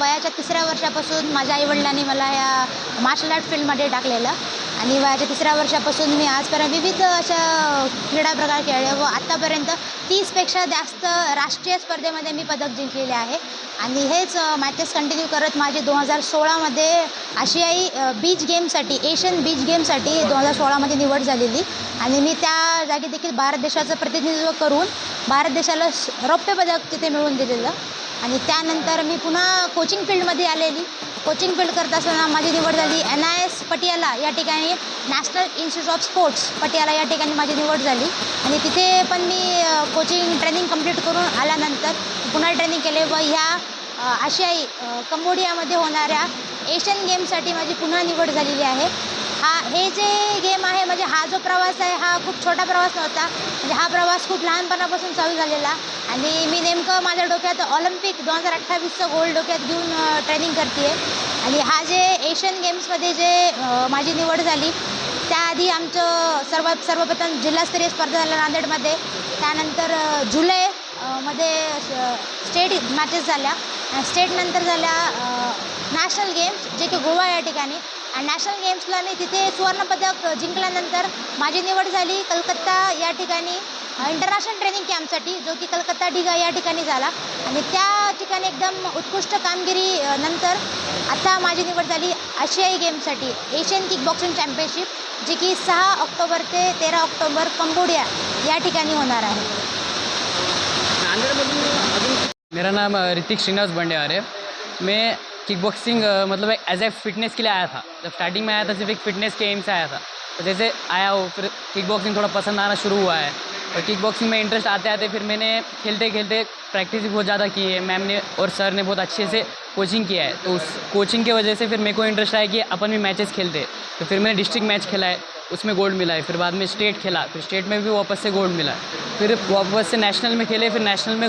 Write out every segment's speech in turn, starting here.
वयाच्या तिसऱ्या वर्षापासून माझ्या आईवडिलांनी मला या मार्शल आर्ट फील्डमध्ये टाकलेलं. आणि वयाच्या तिसऱ्या वर्षापासून मी आजपर्यंत विविध अशा क्रीडा प्रकार खेळले व आत्तापर्यंत तीसपेक्षा जास्त राष्ट्रीय स्पर्धेमध्ये मी पदक जिंकलेले आहे. आणि हेच मॅचेस कंटिन्यू करत माझी दोन हजार सोळामध्ये आशियाई बीच गेमसाठी एशियन बीच गेमसाठी दोन हजार सोळामध्ये निवड झालेली. आणि मी त्या जागी देखील भारत देशाचं प्रतिनिधित्व करून भारत देशाला रौप्य पदक तिथे मिळवून दिलेलं. आणि त्यानंतर मी पुन्हा कोचिंग फील्डमध्ये आलेली. कोचिंग फील्ड करत असताना माझी निवड झाली एन आय एस पटियाला. या ठिकाणी national institute of sports Patiala या ठिकाणी माझी निवड झाली. आणि तिथे पण मी कोचिंग ट्रेनिंग कंप्लीट करून आल्यानंतर पुन्हा ट्रेनिंग केले व ह्या आशियाई कंबोडियामध्ये होणाऱ्या एशियन गेमसाठी माझी पुन्हा निवड झालेली आहे. हा हे जे गेम आहे म्हणजे हा जो प्रवास आहे हा खूप छोटा प्रवास नव्हता. म्हणजे हा प्रवास खूप लहानपणापासून चालू झालेला. आणि मी नेमकं माझ्या डोक्यात ऑलिम्पिक दोन हजार अठ्ठावीसचं गोल्ड डोक्यात घेऊन ट्रेनिंग करते आणि हा जे एशियन गेम्समध्ये जे माझी निवड झाली त्याआधी आमचं सर्व सर्वप्रथम जिल्हास्तरीय स्पर्धा झाल्या नांदेडमध्ये. त्यानंतर जुलै मध्ये स्टेट मॅचेस झाल्या. स्टेटनंतर झाल्या नॅशनल गेम्स जे की गोवा या ठिकाणी. नॅशनल गेम्सला मी तिथे सुवर्णपदक जिंकल्यानंतर माझी निवड झाली कलकत्ता या ठिकाणी इंटरनॅशनल ट्रेनिंग कॅम्पसाठी जो की कलकत्ता डिगा या ठिकाणी झाला. आणि त्या ठिकाणी एकदम उत्कृष्ट कामगिरी नंतर आता माझी निवड झाली आशियाई गेमसाठी एशियन किक बॉक्सिंग चॅम्पियनशिप जी की सहा ऑक्टोबर ते तेरा ऑक्टोबर कंबोडिया या ठिकाणी होणार आहे. मेरा नाम ऋतिक श्रीनिवास बंडेवार. है मैं किक बॉक्सिंग मतलब एक एज ए फिटनेस के लिए आया था। जब स्टार्टिंग में आया था, सिर्फ़ एक फिटनेस के एम से आया था। तो जैसे आया हो फिर किक बॉक्सिंग थोड़ा पसंद आना शुरू हुआ है। और किक बॉक्सिंग में इंटरेस्ट आते आते फिर मैंने खेलते खेलते प्रैक्टिस भी बहुत ज़्यादा की है। मैम ने और सर ने बहुत अच्छे से कोचिंग किया है। तो उस कोचिंग की वजह से फिर मेरे को इंटरेस्ट आया कि अपन भी मैचेस खेलते। तो फिर मैंने डिस्ट्रिक्ट मैच खेला है, उसमें गोल्ड मिला है। फिर बाद में स्टेट खेला, फिर स्टेट में भी वापस से गोल्ड मिला है। फिर वापस से नेशनल में खेले, फिर नेशनल में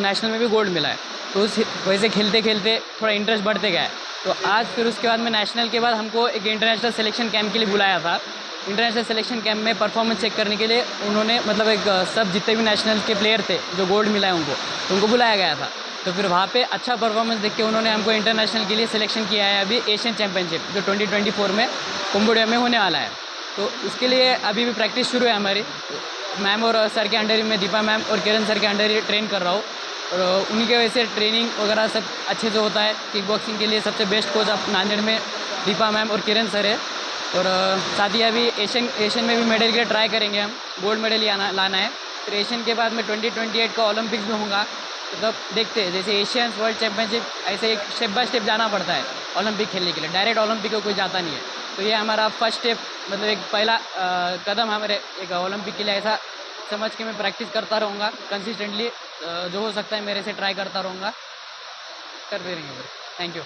नेशनल में भी गोल्ड मिला है। तो उस वैसे खेलते खेलते थोड़ा इंटरेस्ट बढ़ते है। तो आज फिर उसके बाद में नेशनल के बाद हमको एक इंटरनेशनल सिलेक्शन कैंप के लिए बुलाया था। इंटरनेशनल सिलेक्शन कैंप में परफॉर्मेंस चेक करने के लिए उन्होंने मतलब एक सब जितने भी नेशनल के प्लेयर थे, जो गोल्ड मिला है उनको तो उनको बुलाया गया था। तो फिर वहाँ पे अच्छा परफॉर्मेंस देख के उन्होंने हमको इंटरनेशनल के लिए सिलेक्शन किया है अभी एशियन चैम्पियनशिप जो 2024 में कुम्बोडिया में होने वाला है। तो उसके लिए अभी भी प्रैक्टिस शुरू है हमारी। मैम और सर के अंडर ही मैं, दीपा मैम और किरण सर के अंडर ही ट्रेन कर रहा हूँ। और उन्हीं की वजह से ट्रेनिंग वगैरह सब अच्छे से होता है। किक बॉक्सिंग के लिए सबसे बेस्ट कोच अब नांदेड़ में दीपा मैम और किरण सर है। और साथ ही अभी एशियन एशियन में भी मेडल के लिए ट्राई करेंगे हम। गोल्ड मेडल आना लाना है। फिर एशियन के बाद में 2028 का ओलंपिक्स में होगा तो तब देखते हैं जैसे एशियंस वर्ल्ड चैम्पियनशिप ऐसे एक स्टेप बाय स्टेप जाना पड़ता है ओलंपिक खेलने के लिए। डायरेक्ट ओलंपिक को कोई जाता नहीं है। तो ये हमारा फ़र्स्ट स्टेप मतलब एक पहला अ, कदम हमारे एक ओलंपिक के लिए ऐसा समझ के मैं प्रैक्टिस करता रहूँगा कंसिस्टेंटली जो हो सकता है मेरे से ट्राई करता रहूँगा। करते रहेंगे थैंक यू